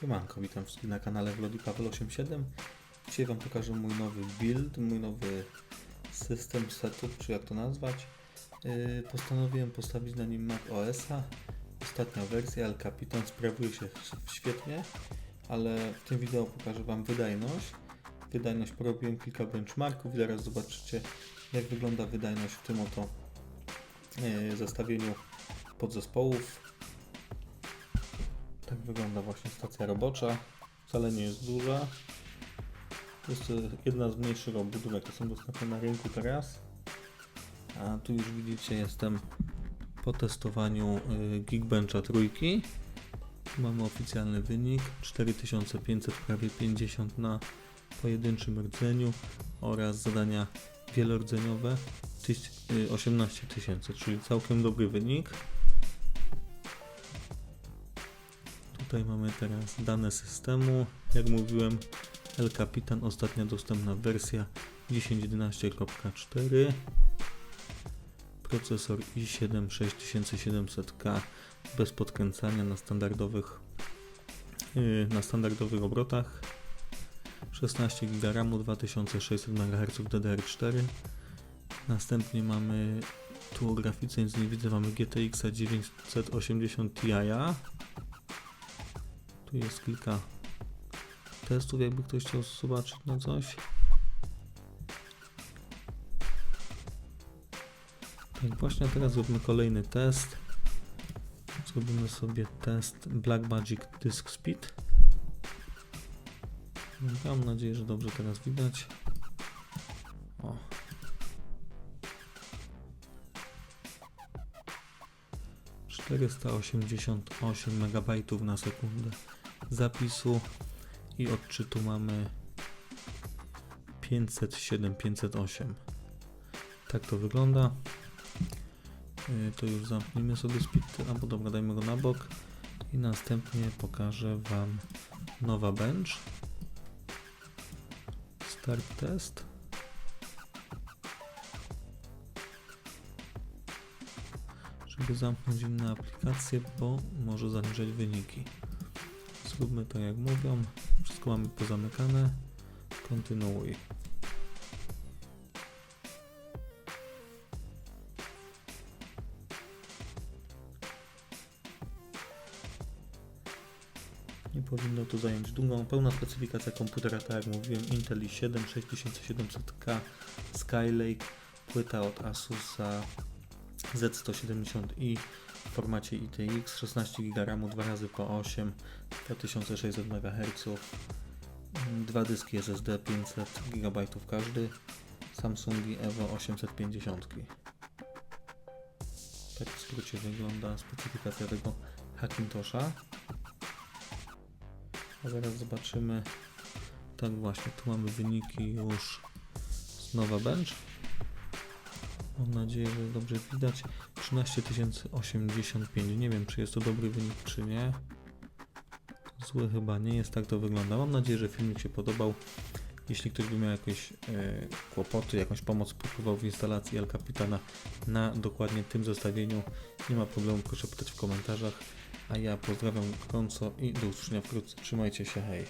Siemanko, witam wszystkich na kanale Vlody Paweł 87 Dzisiaj Wam pokażę mój nowy build, mój nowy system, setup, czy jak to nazwać. Yy, postanowiłem postawić na nim Mac OS-a. Ostatnia wersja, El Capitan sprawuje się świetnie, ale w tym wideo pokażę Wam wydajność. Wydajność porobiłem kilka benchmarków i zaraz zobaczycie jak wygląda wydajność w tym oto yy, zestawieniu podzespołów. Tak wygląda właśnie stacja robocza. Wcale nie jest duża. Jest jedna z mniejszych obudów, jakie są dostępne na rynku teraz. A tu już widzicie, jestem po testowaniu y, Geekbencha trójki. Tu mamy oficjalny wynik 4500, prawie 50 na pojedynczym rdzeniu oraz zadania wielordzeniowe tyś- y, 18 tysięcy, czyli całkiem dobry wynik. Tutaj mamy teraz dane systemu. Jak mówiłem, El Capitan, ostatnia dostępna wersja 10.11.4. Procesor i7 6700K bez podkręcania na standardowych yy, na standardowych obrotach. 16 GB RAMu 2600 MHz DDR4. Następnie mamy tu grafice nic nie widzę, mamy GTX 980 Ti. Tu jest kilka testów, jakby ktoś chciał zobaczyć na coś. Tak, właśnie teraz zrobimy kolejny test. Zrobimy sobie test Blackmagic Disk Speed. Mam nadzieję, że dobrze teraz widać. O. Czterysta osiemdziesiąt osiem megabajtów na sekundę zapisu i odczytu mamy 507, 508. Tak to wygląda. Yy, To już zamknijmy sobie speed, albo dobra, dajmy go na bok i następnie pokażę Wam nowa bench. Start test. Żeby zamknąć inne aplikacje, bo może zaniżać wyniki. Zróbmy to jak mówią. Wszystko mamy pozamykane. Kontynuuj. Nie powinno to zająć długą. Pełna specyfikacja komputera, tak jak mówiłem, Intel i7 6700K Skylake, płyta od Asusa Z170i w formacie ITX, 16 GB RAMu 2 razy po 8 2600 MHz, dwa dyski SSD 500 GB każdy, Samsungi Evo 850. Tak w skrócie wygląda specyfikacja tego Hackintosha. A zaraz zobaczymy. Tak właśnie, tu mamy wyniki już z Nowa Bench. Mam nadzieję, że dobrze widać. 13085. Nie wiem, czy jest to dobry wynik, czy nie. Zły chyba nie jest, tak to wygląda. Mam nadzieję, że filmik się podobał. Jeśli ktoś by miał jakieś e, kłopoty, jakąś pomoc próbował w instalacji El Capitana na dokładnie tym zestawieniu, nie ma problemu, proszę pytać w komentarzach. A ja pozdrawiam gorąco i do usłyszenia wkrótce. Trzymajcie się, hej.